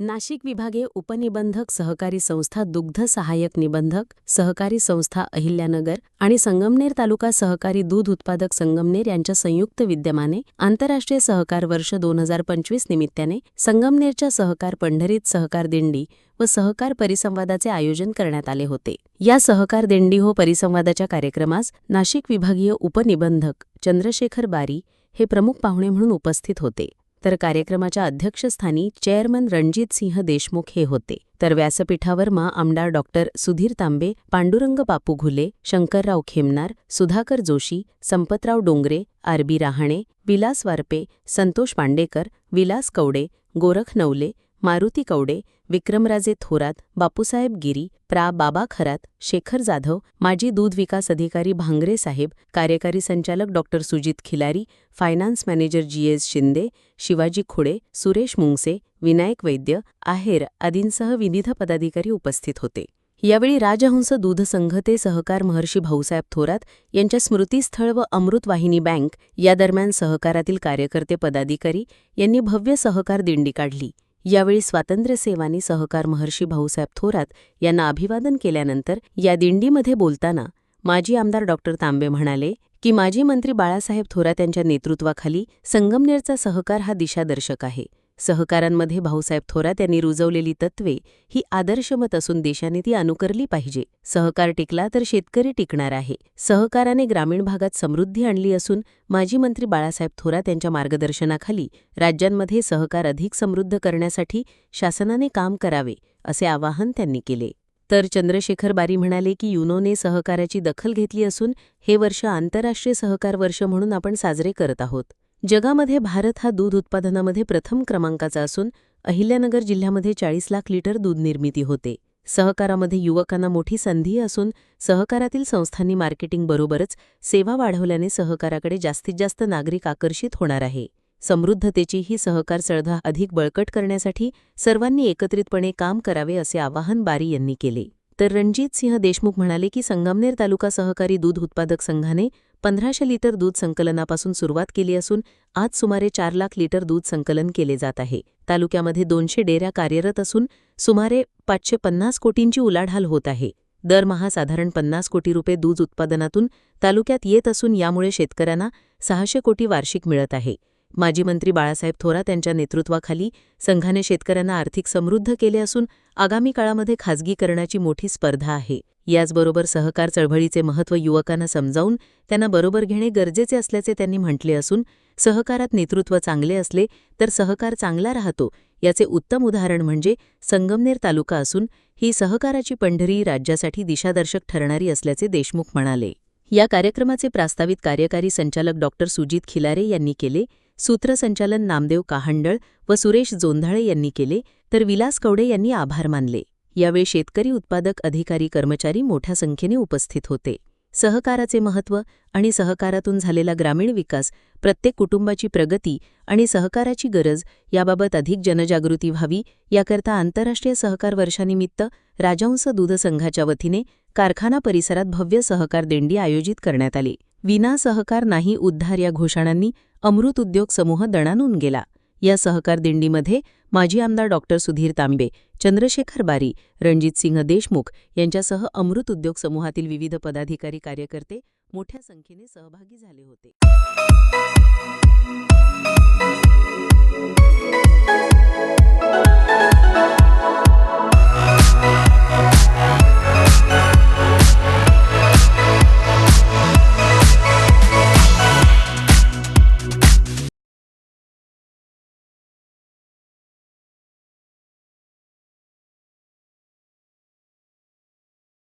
नाशिक विभागीय उपनिबंधक सहकारी संस्था दुग्ध सहाय्यक निबंधक सहकारी संस्था अहिल्यानगर आणि संगमनेर तालुका सहकारी दूध उत्पादक संगमनेर यांच्या संयुक्त विद्यमाने आंतरराष्ट्रीय सहकार वर्ष दोन हजार पंचवीस निमित्ताने संगमनेरच्या सहकार पंढरीत सहकार दिंडी व सहकार परिसंवादाचे आयोजन करण्यात आले होते. या सहकार दिंडी हो परिसंवादाच्या कार्यक्रमास नाशिक विभागीय उपनिबंधक चंद्रशेखर बारी हे प्रमुख पाहुणे म्हणून उपस्थित होते. तर कार्यक्रमाच्या अध्यक्षस्थानी चेअरमन रणजित सिंह देशमुख हे होते. तर व्यासपीठावर मा आमदार डॉक्टर सुधीर तांबे पांडुरंग बापू घुले शंकरराव खेमनार सुधाकर जोशी संपतराव डोंगरे आरबी राहाणे विलास वारपे संतोष पांडेकर विलास कवडे गोरख नवले मारुती कवडे विक्रमराजे थोरात बापूसाहेब गिरी प्रा. बाबा खरात शेखर जाधव माजी दूध विकास अधिकारी भांगरे साहेब कार्यकारी संचालक doctor Sujit Khilari finance manager G. S. Shinde Shivaji Khude Suresh Mungse Vinayak Vaidya Aher आदींसह विविध पदाधिकारी उपस्थित होते. यावेळी राजहंस दूध संघते सहकार महर्षी भाऊसाहेब थोरात यांच्या स्मृतीस्थळ व अमृतवाहिनी बँक या दरम्यान सहकारातील कार्यकर्ते पदाधिकारी यांनी भव्य सहकार दिंडी काढली. यावेळी स्वातंत्र्यसेवानी सहकार महर्षी भाऊसाहेब थोरात यांना अभिवादन केल्यानंतर या दिंडीमध्ये बोलताना माजी आमदार डॉक्टर तांबे म्हणाले की माजी मंत्री बाळासाहेब थोरात यांच्या नेतृत्वाखाली संगमनेरचा सहकार हा दिशादर्शक आहे. सहकारांमध्ये भाऊसाहेब थोरात यांनी रुजवलेली तत्वे ही आदर्शमत असून देशाने ती अनुकरली पाहिजे. सहकार टिकला तर शेतकरी टिकणार आहे. सहकाराने ग्रामीण भागात समृद्धी आणली असून माजी मंत्री बाळासाहेब थोरात यांच्या मार्गदर्शनाखाली राज्यांमध्ये सहकार अधिक समृद्ध करण्यासाठी शासनाने काम करावे असे आवाहन त्यांनी केले. तर चंद्रशेखर बारी म्हणाले की युनोने सहकाराची दखल घेतली असून हे वर्ष आंतरराष्ट्रीय सहकार वर्ष म्हणून आपण साजरे करत आहोत. जगामध्ये भारत हा दूध उत्पादनामध्ये प्रथम क्रमांकाचा असून अहिल्यानगर जिल्ह्यामध्ये चाळीस लाख लिटर दूध निर्मिती होते. सहकारामध्ये युवकांना मोठी संधी असून सहकारातील संस्थांनी मार्केटिंगबरोबरच सेवा वाढवल्याने सहकाराकडे जास्तीत जास्त नागरिक आकर्षित होणार आहे. समृद्धतेची ही सहकार सळधा अधिक बळकट करण्यासाठी सर्वांनी एकत्रितपणे काम करावे असे आवाहन बारी यांनी केले. तर रणजित सिंह देशमुख म्हणाले की संगमनेर तालुका सहकारी दूध उत्पादक संघाने पंधराशे लिटर दूध संकलनापासून सुरुवात केली असून आज सुमारे चार लाख लिटर दूध संकलन केले जात आहे. तालुक्यामध्ये दोनशे डेऱ्या कार्यरत असून सुमारे पाचशे पन्नास कोटींची उलाढाल होत आहे. दरमहा साधारण पन्नास कोटी रुपये दूध उत्पादनातून तालुक्यात येत असून यामुळे शेतकऱ्यांना सहाशे कोटी वार्षिक मिळत आहे. माजी मंत्री बाळासाहेब थोरात यांच्या नेतृत्वाखाली संघाने शेतकऱ्यांना आर्थिक समृद्ध केले असून आगामी काळामध्ये खाजगीकरणाची मोठी स्पर्धा आहे. याचबरोबर सहकार चळवळीचे महत्त्व युवकांना समजावून त्यांना बरोबर घेणे गरजेचे असल्याचे त्यांनी म्हटले असून सहकारात नेतृत्व चांगले असले तर सहकार चांगला राहतो याचे उत्तम उदाहरण म्हणजे संगमनेर तालुका असून ही सहकाराची पंढरी राज्यासाठी दिशादर्शक ठरणारी असल्याचे देशमुख म्हणाले. या कार्यक्रमाचे प्रास्तावित कार्यकारी संचालक डॉ. सुजित खिलारे यांनी केले सूत्रसंचालन नामदेव काहंडळ व सुरेश जोंधाळे यांनी केले तर विलास कवडे यांनी आभार मानले. यावेळी शेतकरी उत्पादक अधिकारी कर्मचारी मोठ्या संख्येने उपस्थित होते. सहकाराचे महत्त्व आणि सहकारातून झालेला ग्रामीण विकास प्रत्येक कुटुंबाची प्रगती आणि सहकाराची गरज याबाबत अधिक जनजागृती व्हावी याकरता आंतरराष्ट्रीय सहकार वर्षानिमित्त राजहंस दूध संघाच्या वतीने कारखाना परिसरात भव्य सहकार दिंडी आयोजित करण्यात आली. विना सहकार नाही उद्धार या घोषणांनी अमृत उद्योग समूह दणानून गेला. या सहकार दिंडीमध्ये माजी आमदार डॉक्टर सुधीर तांबे चंद्रशेखर बारी रणजितसिंह देशमुख यांच्यासह अमृत उद्योग समूहातील विविध पदाधिकारी कार्यकर्ते मोठ्या संख्येने सहभागी झाले होते.